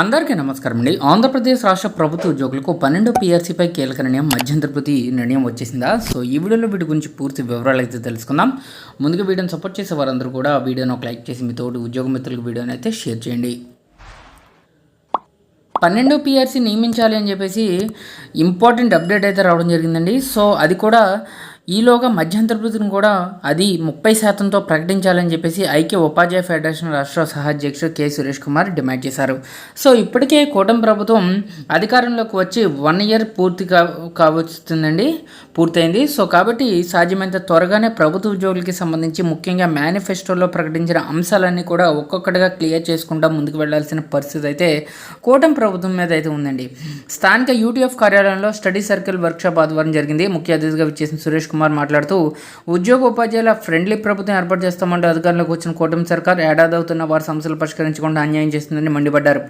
అందరికీ నమస్కారం అండి. ఆంధ్రప్రదేశ్ రాష్ట్ర ప్రభుత్వ ఉద్యోగులకు పన్నెండు పిఆర్సీపై కీలక నిర్ణయం మధ్యంతరపతి నిర్ణయం వచ్చేసిందా? సో ఈ వీడియోలో వీటి గురించి పూర్తి వివరాలు అయితే తెలుసుకుందాం. ముందుగా వీడియోని సపోర్ట్ చేసే వారందరూ కూడా వీడియోని ఒక లైక్ చేసి మీ తోటి ఉద్యోగ మిత్రులకు వీడియోని అయితే షేర్ చేయండి. పన్నెండు పిఆర్సీ నియమించాలి అని చెప్పేసి ఇంపార్టెంట్ అప్డేట్ అయితే రావడం జరిగిందండి. సో అది కూడా ఈలోగా మధ్యంతర్భుతిని కూడా అది ముప్పై శాతంతో ప్రకటించాలని చెప్పేసి ఐక్య ఉపాధ్యాయ ఫెడరేషన్ రాష్ట్ర సహాధ్యక్షుడు కె. సురేష్ కుమార్ డిమాండ్ చేశారు. సో ఇప్పటికే కూటమి ప్రభుత్వం అధికారంలోకి వచ్చి వన్ ఇయర్ పూర్తి కా కావచ్చుతుందండి పూర్తయింది. సో కాబట్టి సాధ్యమైనంత త్వరగానే ప్రభుత్వ ఉద్యోగులకి సంబంధించి ముఖ్యంగా మేనిఫెస్టోలో ప్రకటించిన అంశాలన్నీ కూడా ఒక్కొక్కటిగా క్లియర్ చేసుకుంటా ముందుకు వెళ్ళాల్సిన పరిస్థితి అయితే కూటమి ప్రభుత్వం మీద అయితే ఉందండి. స్థానిక యూటీఎఫ్ కార్యాలయంలో స్టడీ సర్కిల్ వర్క్షాప్ ఆదివారం జరిగింది. ముఖ్య అతిథిగా విచ్చేసిన సురేష్ కుమార్ మాట్లాడుతూ ఉద్యోగ ఉపాధ్యాయుల ఫ్రెండ్లీ ప్రభుత్వం ఏర్పాటు చేస్తామంటూ అధికారంలోకి వచ్చిన కూటమి సర్కార్ ఏడాది అవుతున్న వారి సమస్యలు పరిష్కరించకుండా అన్యాయం చేస్తుందని మండిపడ్డారు.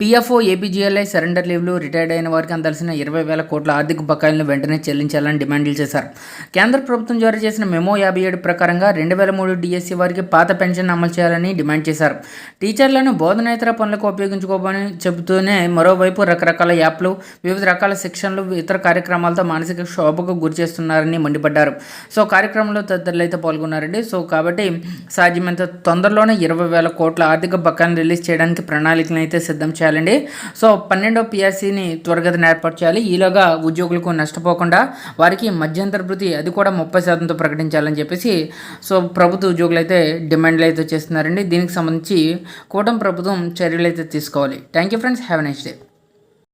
పీఎఫ్ఓ ఏపీజీఎల్ఐ సరెండర్ లీవ్లు రిటైర్డ్ అయిన వారికి అందాల్సిన ఇరవై వేల కోట్ల ఆర్థిక బకాయిలను వెంటనే చెల్లించాలని డిమాండ్లు చేశారు. కేంద్ర ప్రభుత్వం జారీ చేసిన మెమో యాభై ఏడు ప్రకారంగా రెండు వేల మూడు డిఎస్సీ వారికి పాత పెన్షన్ అమలు చేయాలని డిమాండ్ చేశారు. టీచర్లను బోధనేతర పనులకు ఉపయోగించుకోమని చెబుతూనే మరోవైపు రకరకాల యాప్లు వివిధ రకాల శిక్షణలు ఇతర కార్యక్రమాలతో మానసిక క్షోభకు గురి చేస్తున్నారని మండిపడ్డారు. సో కార్యక్రమంలో తదితరులు అయితే పాల్గొన్నారండి. సో కాబట్టి సాధ్యమైనంత తొందరలోనే ఇరవై వేల కోట్ల ఆర్థిక బకాయిలను రిలీజ్ చేయడానికి ప్రణాళికలను అయితే సిద్ధం చేయాలండి. సో పన్నెండో పిఆర్సీని త్వరగతిన ఏర్పాటు చేయాలి. ఈలోగా ఉద్యోగులకు నష్టపోకుండా వారికి మధ్యంతర భృతి అది కూడా ముప్పై శాతంతో ప్రకటించాలని చెప్పేసి సో ప్రభుత్వ ఉద్యోగులు అయితే డిమాండ్లు అయితే చేస్తున్నారండి. దీనికి సంబంధించి కూటమి ప్రభుత్వం చర్యలు అయితే తీసుకోవాలి. Thank you friends. Have next day.